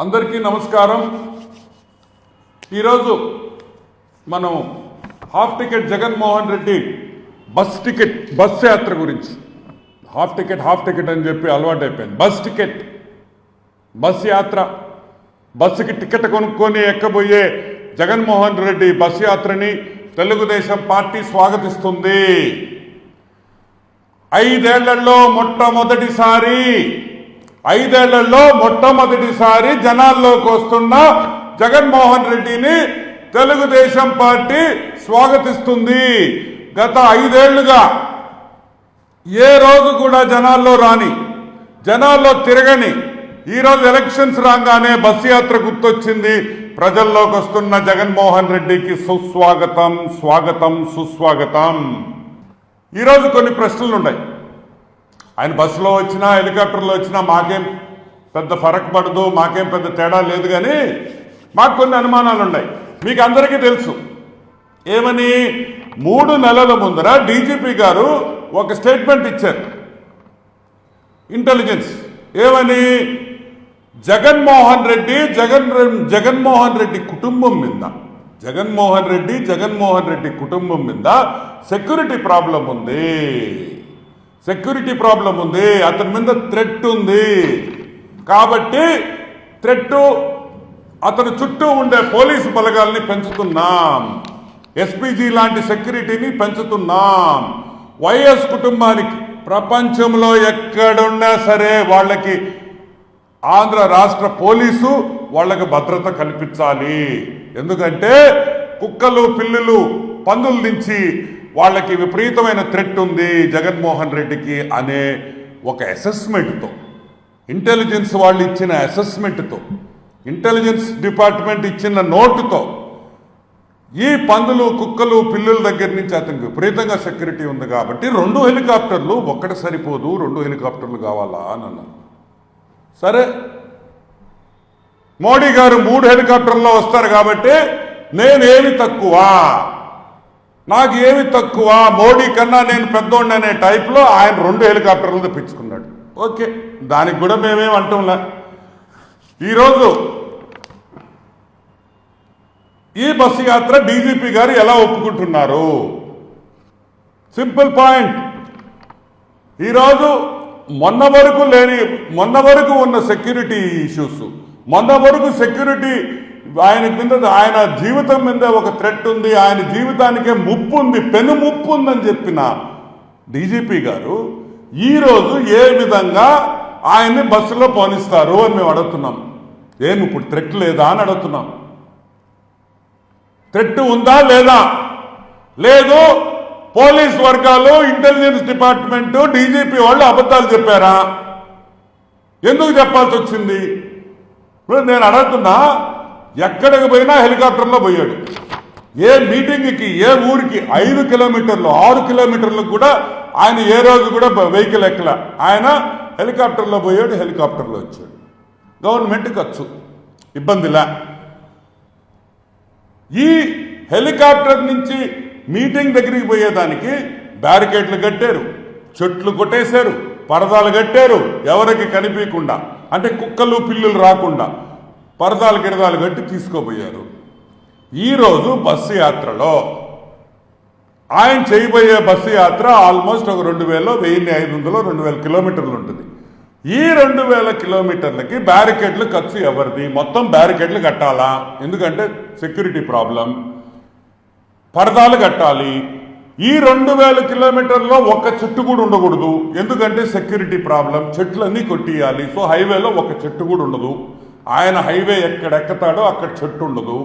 అందరికీ నమస్కారం. ఈరోజు మనం half ticket Jaganmohan Reddy bus ticket bus యాత్ర గురించి. హాఫ్ టికెట్ హాఫ్ టికెట్ అని చెప్పి అలవాటు అయిపోయింది బస్ టికెట్ బస్ యాత్ర బస్సుకి టికెట్ కొనుక్కొని ఎక్కబోయే జగన్మోహన్ రెడ్డి బస్ యాత్రని తెలుగుదేశం పార్టీ స్వాగతిస్తుంది. ఐదేళ్ళలో మొట్టమొదటిసారి ఐదేళ్ళలో మొట్టమొదటిసారి జనాల్లోకి వస్తున్న జగన్మోహన్ రెడ్డిని తెలుగుదేశం పార్టీ స్వాగతిస్తుంది. గత ఐదేళ్ళుగా ఏ రోజు కూడా జనాల్లో రాని జనాల్లో తిరగని ఈరోజు ఎలక్షన్స్ రాగానే బస్సు యాత్ర గుర్తొచ్చింది. ప్రజల్లోకి వస్తున్న జగన్మోహన్ రెడ్డికి సుస్వాగతం స్వాగతం సుస్వాగతం. ఈరోజు కొన్ని ప్రశ్నలు ఉన్నాయి ఆయన బస్సులో వచ్చినా హెలికాప్టర్లో వచ్చినా మాకేం పెద్ద ఫరక్ పడదు మాకేం పెద్ద తేడా లేదు కానీ మాకు కొన్ని అనుమానాలు ఉన్నాయి. మీకు అందరికీ తెలుసు. ఏమని? మూడు నెలల ముందర డీజీపీ గారు ఒక స్టేట్మెంట్ ఇచ్చారు. ఇంటెలిజెన్స్. ఏమని? జగన్మోహన్ రెడ్డి జగన్ జగన్మోహన్ రెడ్డి కుటుంబం మీద జగన్మోహన్ రెడ్డి జగన్మోహన్ రెడ్డి కుటుంబం మీద సెక్యూరిటీ ప్రాబ్లం ఉంది. సెక్యూరిటీ ప్రాబ్లం ఉంది అతని మీద థ్రెట్ ఉంది. కాబట్టి థ్రెట్ అతని చుట్టూ ఉండే పోలీసు బలగాల్ని పెంచుతున్నాం. ఎస్పీజీ లాంటి సెక్యూరిటీని పెంచుతున్నాం. వైఎస్ కుటుంబానికి ప్రపంచంలో ఎక్కడున్నా సరే వాళ్ళకి ఆంధ్ర రాష్ట్ర పోలీసు వాళ్ళకి భద్రత కల్పించాలి. ఎందుకంటే కుక్కలు పిల్లులు పందుల నుంచి వాళ్ళకి విపరీతమైన థ్రెట్ ఉంది జగన్మోహన్ రెడ్డికి అనే ఒక అసెస్మెంట్తో ఇంటెలిజెన్స్ వాళ్ళు ఇచ్చిన అసెస్మెంట్తో ఇంటెలిజెన్స్ డిపార్ట్మెంట్ ఇచ్చిన నోటుతో ఈ పందులు కుక్కలు పిల్లుల దగ్గర నుంచి అతనికి విపరీతంగా సెక్యూరిటీ ఉంది కాబట్టి రెండు హెలికాప్టర్లు ఒక్కటి సరిపోదు రెండు హెలికాప్టర్లు కావాలా అని అన్నాను. సరే. మోడీ గారు మూడు హెలికాప్టర్లో వస్తారు కాబట్టి నేనేమి తక్కువ? నాకు ఏమి తక్కువ? మోడీ కన్నా నేను పెద్దోండి అనే టైప్లో ఆయన రెండు హెలికాప్టర్లు తెప్పించుకున్నాడు. ఓకే దానికి కూడా మేమేం అంటాంలే. ఈరోజు ఈ బస్సు యాత్ర డీజీపీ గారు ఎలా ఒప్పుకుంటున్నారు? Simple point. ఈరోజు మొన్న వరకు లేని మొన్న వరకు ఉన్న సెక్యూరిటీ ఇష్యూస్ మొన్న వరకు సెక్యూరిటీ ఆయన కింద ఆయన జీవితం మీద ఒక థ్రెట్ ఉంది ఆయన జీవితానికే ముప్పు ఉంది పెను ముప్పు ఉందని చెప్పిన డీజీపీ గారు ఈరోజు ఏ విధంగా ఆయన్ని బస్సులో పోనిస్తారు అని మేము అడుగుతున్నాం. ఏమి ఇప్పుడు థ్రెట్ లేదా అని అడుగుతున్నాం. థ్రెట్ ఉందా లేదా? లేదు. పోలీస్ వర్గాలు ఇంటెలిజెన్స్ డిపార్ట్మెంట్ డీజీపీ వాళ్ళు అబద్ధాలు చెప్పారా? ఎందుకు చెప్పాల్సి వచ్చింది? ఇప్పుడు నేను అడుగుతున్నా ఎక్కడికి పోయినా హెలికాప్టర్లో పోయాడు. ఏ మీటింగ్కి ఏ ఊరికి ఐదు కిలోమీటర్లు ఆరు కిలోమీటర్లకు కూడా ఆయన ఏ రోజు కూడా వెహికల్ ఎక్కల. ఆయన హెలికాప్టర్లో పోయాడు హెలికాప్టర్లో వచ్చాడు. గవర్నమెంట్ ఖర్చు. ఇబ్బందిలా. ఈ హెలికాప్టర్ నుంచి మీటింగ్ దగ్గరికి పోయేదానికి బ్యారికేడ్లు కట్టారు చెట్లు కొట్టేశారు పరదాలు కట్టారు ఎవరికి కనిపించకుండా అంటే కుక్కలు పిల్లులు రాకుండా. పరదాలు గిరదాలు కట్టి తీసుకోబోయారు. ఈరోజు బస్సు యాత్రలో ఆయన చేయబోయే బస్సు యాత్ర ఆల్మోస్ట్ ఒక రెండు వేలలో వెయ్యి ఐదు వందలు రెండు వేల కిలోమీటర్లు ఉంటుంది. ఈ రెండు వేల కిలోమీటర్లకి బ్యారికేడ్లు ఖర్చు ఎవరిది? మొత్తం బ్యారికేడ్లు కట్టాలా? ఎందుకంటే సెక్యూరిటీ ప్రాబ్లం. పరదాలు కట్టాలి. ఈ రెండు వేల కిలోమీటర్లో ఒక్క చెట్టు కూడా ఉండకూడదు. ఎందుకంటే సెక్యూరిటీ ప్రాబ్లం. చెట్లన్నీ కొట్టియాలి. సో హైవేలో ఒక చెట్టు కూడా ఉండదు. ఆయన హైవే ఎక్కడ ఎక్కుతాడో అక్కడ చెట్టు ఉండదు.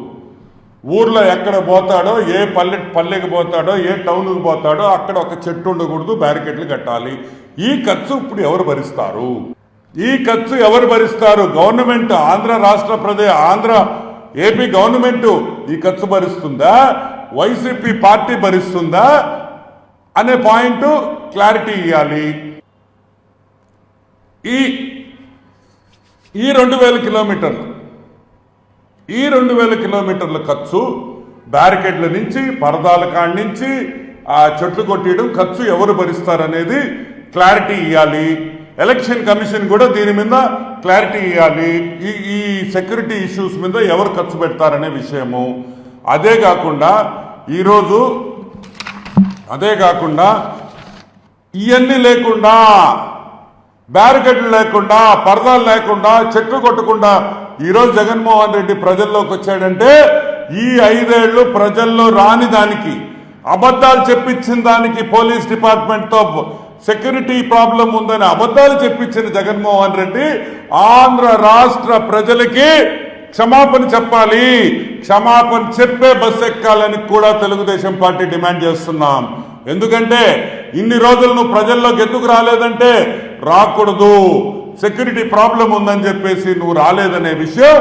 ఊర్లో ఎక్కడ పోతాడో ఏ పల్లె పల్లెకి పోతాడో ఏ టౌన్కి పోతాడో అక్కడ ఒక చెట్టు ఉండకూడదు బ్యారికేడ్లు కట్టాలి. ఈ ఖర్చు ఇప్పుడు ఎవరు భరిస్తారు? ఈ ఖర్చు ఎవరు భరిస్తారు? గవర్నమెంట్ ఆంధ్ర రాష్ట్ర ప్రదేశ్ ఆంధ్ర ఏపీ గవర్నమెంట్ ఈ ఖర్చు భరిస్తుందా? YCP party భరిస్తుందా? అనే పాయింట్ క్లారిటీ ఇవ్వాలి ఈ ఈ రెండు వేల కిలోమీటర్లు. ఈ రెండు వేల కిలోమీటర్ల ఖర్చు బ్యారికేడ్ల నుంచి పరదాల కాడి నుంచి ఆ చెట్లు కొట్టేయడం ఖర్చు ఎవరు భరిస్తారనేది క్లారిటీ ఇవ్వాలి ఎలక్షన్ కమిషన్ కూడా దీని మీద క్లారిటీ ఇవ్వాలి ఈ ఈ సెక్యూరిటీ ఇష్యూస్ మీద ఎవరు ఖర్చు పెడతారనే విషయము. అదే కాకుండా ఈరోజు అదే కాకుండా ఇవన్నీ లేకుండా బ్యారికేడ్లు లేకుండా పరదాలు లేకుండా చెట్లు కొట్టకుండా ఈరోజు జగన్మోహన్ రెడ్డి ప్రజల్లోకి వచ్చాడంటే ఈ ఐదేళ్ళు ప్రజల్లో రాని దానికి అబద్ధాలు చెప్పించిన దానికి పోలీస్ డిపార్ట్మెంట్తో సెక్యూరిటీ ప్రాబ్లం ఉందని అబద్ధాలు చెప్పించిన జగన్మోహన్ రెడ్డి ఆంధ్ర రాష్ట్ర ప్రజలకి క్షమాపణ చెప్పాలి. క్షమాపణ చెప్పే బస్ ఎక్కాలని కూడా తెలుగుదేశం పార్టీ డిమాండ్ చేస్తున్నాం. ఎందుకంటే ఇన్ని రోజులు నువ్వు ప్రజల్లోకి ఎందుకు రాలేదంటే రాకూడదు. సెక్యూరిటీ ప్రాబ్లం ఉందని చెప్పేసి నువ్వు రాలేదనే విషయం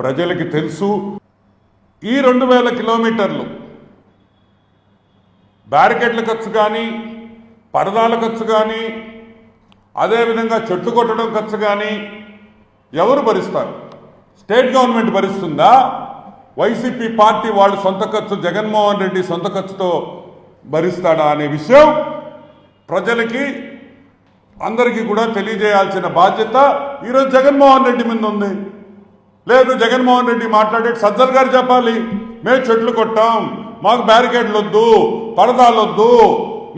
ప్రజలకి తెలుసు. ఈ రెండు వేల కిలోమీటర్లు బ్యారికేడ్ల ఖర్చు కానీ పరదాల ఖర్చు కానీ అదేవిధంగా చెట్లు కొట్టడం ఖర్చు కానీ ఎవరు భరిస్తారు? స్టేట్ గవర్నమెంట్ భరిస్తుందా? వైసీపీ పార్టీ వాళ్ళు సొంత ఖర్చు జగన్మోహన్ రెడ్డి సొంత ఖర్చుతో భరిస్తాడా అనే విషయం ప్రజలకి అందరికీ కూడా తెలియజేయాల్సిన బాధ్యత ఈరోజు జగన్మోహన్ రెడ్డి మీద ఉంది. లేదు జగన్మోహన్ రెడ్డి మాట్లాడే సజ్జల్ గారు చెప్పాలి. మేము చెట్లు కొట్టాం మాకు బ్యారికేడ్లు వద్దు పరదాలు వద్దు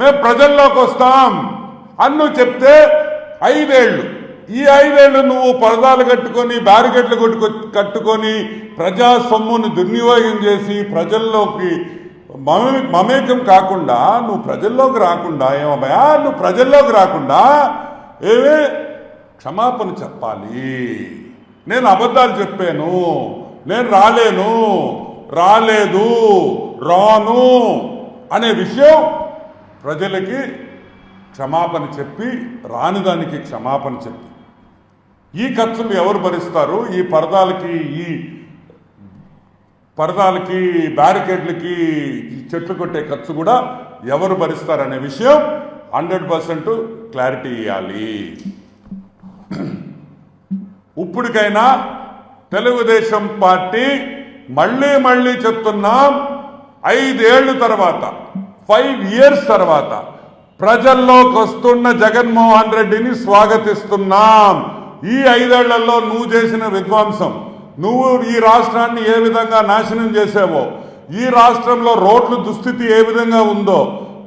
మేము ప్రజల్లోకి వస్తాం అన్ను చెప్తే ఐదేళ్ళు ఈ ఐదేళ్ళు నువ్వు పరదాలు కట్టుకొని బ్యారికేడ్లు కొట్టుకొ కట్టుకొని ప్రజా సొమ్మును దుర్వినియోగం చేసి ప్రజల్లోకి మమే మమేకం కాకుండా నువ్వు ప్రజల్లోకి రాకుండా ఏమయ్యా నువ్వు ప్రజల్లోకి రాకుండా ఏవే క్షమాపణ చెప్పాలి. నేను అబద్ధాలు చెప్పాను. నేను రాలేను. రాలేదు. రాను అనే విషయం ప్రజలకి క్షమాపణ చెప్పి రానిదానికి క్షమాపణ చెప్పి. ఈ ఖర్చులు ఎవరు భరిస్తారు? ఈ పరదాలకి ఈ పరదాలకి బ్యారికేడ్లకి చెట్లు కొట్టే ఖర్చు కూడా ఎవరు భరిస్తారనే విషయం హండ్రెడ్ పర్సెంట్ క్లారిటీ ఇవ్వాలి ఇప్పటికైనా తెలుగుదేశం పార్టీ మళ్ళీ మళ్ళీ చెప్తున్నాం ఐదేళ్ళ తర్వాత ఫైవ్ ఇయర్స్ తర్వాత ప్రజల్లోకి వస్తున్న జగన్మోహన్ రెడ్డిని స్వాగతిస్తున్నాం. ఈ ఐదేళ్ళలో నువ్వు చేసిన విధ్వంసం నువ్వు ఈ రాష్ట్రాన్ని ఏ విధంగా నాశనం చేసావో ఈ రాష్ట్రంలో రోడ్ల దుస్థితి ఏ విధంగా ఉందో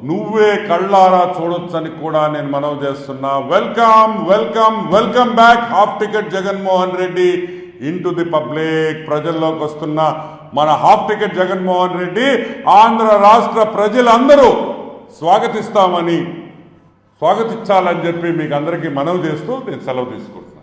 నువ్వే కళ్ళారా చూడొచ్చని కూడా నేను మనవి చేస్తున్నా. Welcome welcome welcome back half ticket Jaganmohan Reddy into the public. ప్రజల్లోకి వస్తున్న మన హాఫ్ టికెట్ జగన్మోహన్ రెడ్డి ఆంధ్ర రాష్ట్ర ప్రజలందరూ స్వాగతిస్తామని స్వాగతించాలని చెప్పి మీకు అందరికీ మనవి చేస్తూ నేను సెలవు తీసుకుంటాను